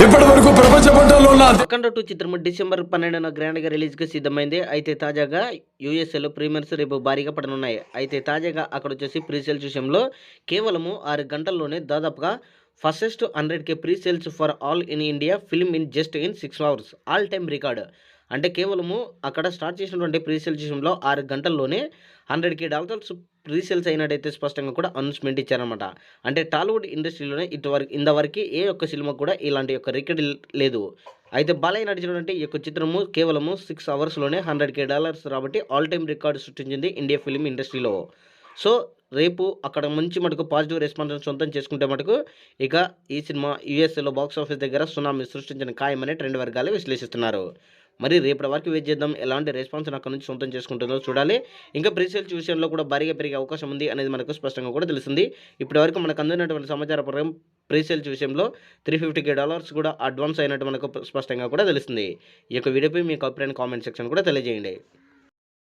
వాళ్ళ అఖండ టూ చిత్రం డిసెంబర్ పన్నెండున గ్రాండ్గా రిలీజ్గా సిద్ధమైంది. అయితే తాజాగా యూఎస్ఏలో ప్రీమియర్స్ రేపు భారీగా పడనున్నాయి అయితే తాజాగా అక్కడ వచ్చేసి ప్రీ సేల్స్ విషయంలో కేవలము ఆరు గంటల్లోనే దాదాపుగా fastest hundred K pre sales for all in India film in just in six hours all time record. అంటే కేవలము అక్కడ స్టార్ట్ చేసినటువంటి ప్రీ సేల్స్ విషయంలో ఆరు గంటల్లోనే హండ్రెడ్ కే డాలర్స్ ప్రీ అయినట్టయితే స్పష్టంగా కూడా అనౌన్స్మెంట్ ఇచ్చారనమాట అంటే టాలీవుడ్ ఇండస్ట్రీలోనే ఇటువరకు ఇంతవరకు ఏ ఒక్క సినిమా కూడా ఇలాంటి యొక్క రికార్డ్ లేదు. అయితే బాలయ్య నడిచినటువంటి ఈ యొక్క చిత్రము కేవలము సిక్స్ అవర్స్లోనే హండ్రెడ్ కే డాలర్స్ రాబట్టి ఆల్ టైమ్ రికార్డు సృష్టించింది ఇండియా ఫిలిం ఇండస్ట్రీలో. సో రేపు అక్కడ మంచి మటుకు పాజిటివ్ రెస్పాన్స్ సొంతం చేసుకుంటే మటుకు ఇక ఈ సినిమా యూఎస్ఏలో బాక్స్ ఆఫీస్ దగ్గర సునామీ సృష్టించిన ఖాయమని ట్రెండ్ వర్గాలు విశ్లేషిస్తున్నారు. మరి రేపటి వరకు వెయిట్ చేద్దాం. ఎలాంటి రెస్పాన్స్ అక్కడ నుంచి సొంతం చేసుకుంటుందో చూడాలి. ఇంకా ప్రీసేల్స్ విషయంలో కూడా భారీగా పెరిగే అవకాశం ఉంది అనేది మనకు స్పష్టంగా కూడా తెలుస్తుంది. ఇప్పటి వరకు మనకు అందినటువంటి సమాచార ప్రకారం ప్రీసేల్స్ విషయంలో త్రీ ఫిఫ్టీ కే డాలర్స్ కూడా అడ్వాన్స్ అయినట్టు మనకు స్పష్టంగా కూడా తెలుస్తుంది. ఈ యొక్క వీడియోపై మీకు అభిప్రాయం కామెంట్ సెక్షన్ కూడా తెలియజేయండి.